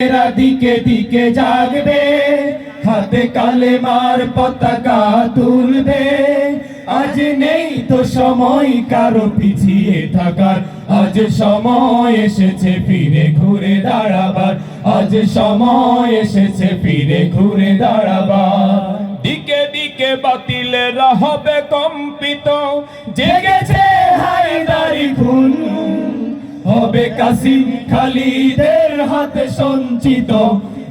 এরা দিকে দিকে জাগবে হাতে কালে পতাকা তুলবে আজ নেই তো সময় কারও পিছিয়ে থাকার আজ সময় এসেছে ফিরে ঘুরে দাঁড়াবার আজ সময় এসেছে ফিরে ঘুরে দাঁড়াবার দিকে দিকে বাতিলেরা হবে কম্পিত জেগেছে হবে কাসিম খালিদের হাতে সঞ্চিত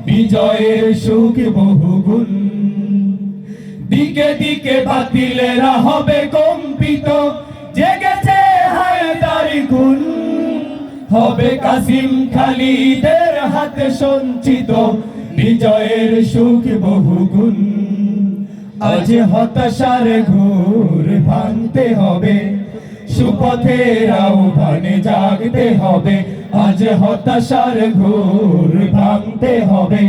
বিজয়ের সুখ বহুগুণ। দিকে দিকে বাতিলেরা হবে কম্পিত, জেগেছে হায়দারি গুণ। হবে কাসিম খালিদের হাতে সঞ্চিত বিজয়ের সুখ বহুগুণ। আজ হতাশার ঘোর ভাঙতে হবে সুপথের আহ্বানে জাগতে হবে। আজ হতাশার ঘোর ভাঙতে হবে।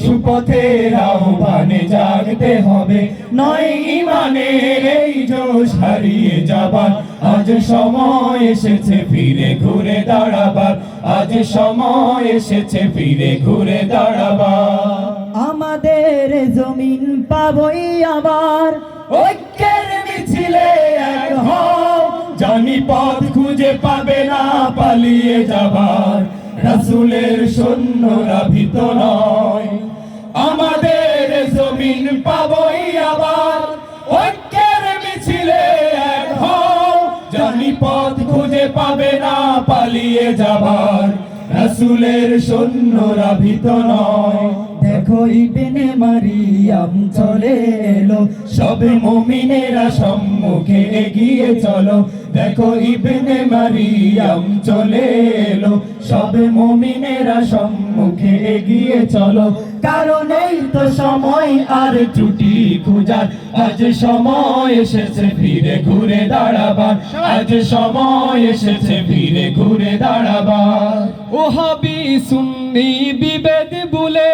সুপথের আহ্বানে জাগতে হবে। নয় ইমানের এই জোশ হারিয়ে যাবার। আজ সময় এসেছে ফিরে ঘুরে দাঁড়াবার। আজ সময় এসেছে ফিরে ঘুরে দাঁড়াবার। আমাদের জমিন পাবই আবার। ঐক্যের মিছিলে এক হও। জানি পথ খুঁজে পাবে না, পালিয়ে যাবার। রাসূলের সৈন্যরা ভীত নয়। আমাদের জমিন পাবই আবার, ঐক্যের মিছিলে এক জানি পথ খুঁজে পাবে না, পালিয়ে যাবার। রাসূলের সৈন্যরা ভীত নয়। দেখো ইবেনে মারিয়াম চলে এলো। সবে মুমিনেরা সম্মুখে এগিয়ে চলো। দেখো ইবনে মারিয়াম চলে এলো। সবে মমিনেরা সম্মুখে এগিয়ে চলো। কারণ এই তো সময় আর ত্রুটি খুঁজার। আজ সময় এসেছে ফিরে ঘুরে দাঁড়াবার। আজ সময় এসেছে ফিরে ঘুরে দাঁড়াবার। ও হবি সুন্নি বিভেদ বলে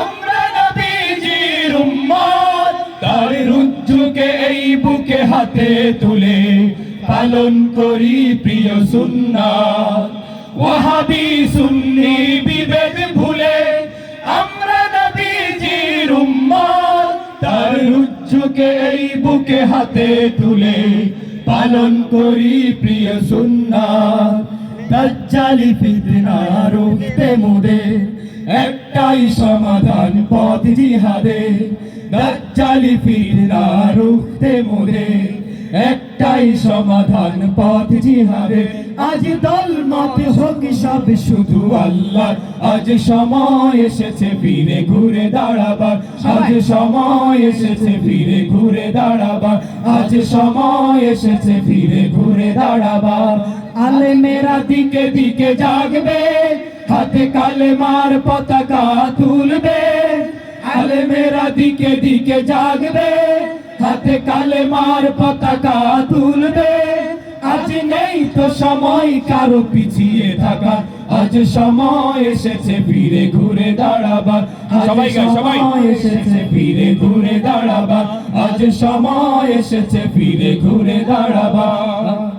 আমরা নবীজির উম্মত। তার রুজ্জুকে এই বুকে হাতে তুলে পালন করি প্রিয় সুন্নাত। ওয়াহাবি সুন্নি বিভেদ ভুলে আমরা নবীজির উম্মত। তার রুজ্জুকে এই বুকে হাতে তুলে পালন করি প্রিয় সুন্নাত। দাজ্জালি ফিতনা রুখতে মোদের একটাই সমাধান পথ জিহাদে। দাজ্জালি ফিতনা রুখতে মোদের একটাই সমাধান পথ জিহাদে আজ দল মত হোক সব শুধু আল্লাহ আজ সময় এসেছে ফিরে ঘুরে দাঁড়াবার। আজ সময় এসেছে ফিরে ঘুরে দাঁড়াবার। আজ সময় এসেছে ফিরে ঘুরে দাঁড়াবার। আলে মেরা দিকে দিকে জাগবে হাতে কালে মার পতাকা তুলবে। আলে মেরা দিকে দিকে জাগবে হাতে কালে মার পতাকা তুলবে। আজ নেই তো সময় কারও পিছিয়ে থাকা আজ সময় এসেছে ফিরে ঘুরে দাঁড়াবা সবাই। সময় এসেছে ফিরে ঘুরে দাঁড়াবা আজ সময় এসেছে ফিরে ঘুরে দাঁড়াবার।